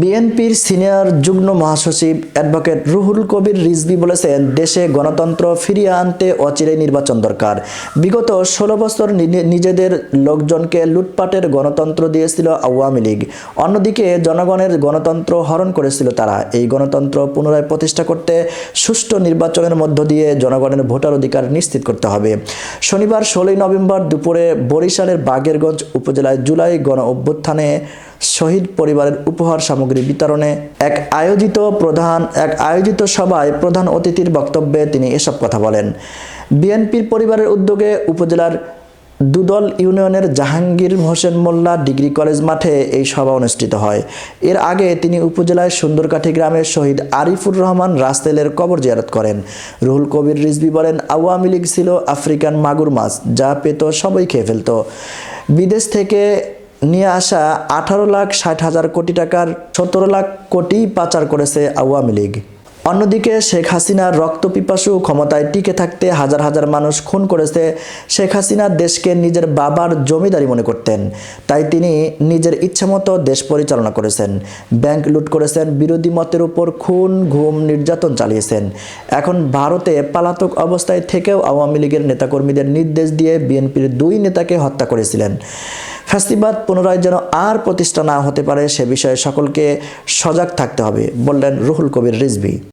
বিএনপির সিনিয়র যুগ্ম মহাসচিব অ্যাডভোকেট রুহুল কবির রিজভি বলেছেন, দেশে গণতন্ত্র ফিরিয়ে আনতে অচিরে নির্বাচন দরকার। বিগত ষোলো বছর নিজেদের লোকজনকে লুটপাটের গণতন্ত্র দিয়েছিল আওয়ামী লীগ। অন্যদিকে জনগণের গণতন্ত্র হরণ করেছিল তারা। এই গণতন্ত্র পুনরায় প্রতিষ্ঠা করতে সুষ্ঠু নির্বাচনের মধ্য দিয়ে জনগণের ভোটার অধিকার নিশ্চিত করতে হবে। শনিবার ষোলোই নভেম্বর দুপুরে বরিশালের বাগেরগঞ্জ উপজেলায় জুলাই গণ অভ্যুত্থানে শহীদ পরিবারের উপহার সামগ্রী বিতরণে এক আয়োজিত প্রধান, এক আয়োজিত সভায় প্রধান অতিথির বক্তব্যে তিনি এসব কথা বলেন। বিএনপির পরিবারের উদ্যোগে উপজেলার দুদল ইউনিয়নের জাহাঙ্গীর হোসেন মোল্লা ডিগ্রি কলেজ মাঠে এই সভা অনুষ্ঠিত হয়। এর আগে তিনি উপজেলায় সুন্দরকাঠি গ্রামের শহীদ আরিফুর রহমান রাস্তেলের কবর জিয়ারত করেন। রুহুল কবির রিজবি বলেন, আওয়ামী লীগ ছিল আফ্রিকান মাগুর মাছ, যা পেত সবাই খেয়ে ফেলত। বিদেশ থেকে নিয়ে আসা আঠারো লাখ ষাট হাজার কোটি টাকার সতেরো লাখ কোটি পাচার করেছে আওয়ামী লীগ। অন্যদিকে শেখ হাসিনার রক্তপিপাসু ক্ষমতায় টিকে থাকতে হাজার হাজার মানুষ খুন করেছে শেখ হাসিনা দেশকে নিজের বাবার জমিদারি মনে করতেন। তাই তিনি নিজের ইচ্ছামতো দেশ পরিচালনা করেছেন। ব্যাংক লুট করেছেন, বিরোধী মতের উপর খুন, ঘুম, নির্যাতন চালিয়েছেন। এখন ভারতে পালাতক অবস্থায় থেকেও আওয়ামী লীগের নেতাকর্মীদের নির্দেশ দিয়ে বিএনপির দুই নেতাকে হত্যা করেছিলেন। ফ্যাসিবাদ পুনরায় যেন আর প্রতিষ্ঠা না হতে পারে, সে বিষয়ে সকলকে সজাগ থাকতে হবে, বললেন রুহুল কবির রিজভি।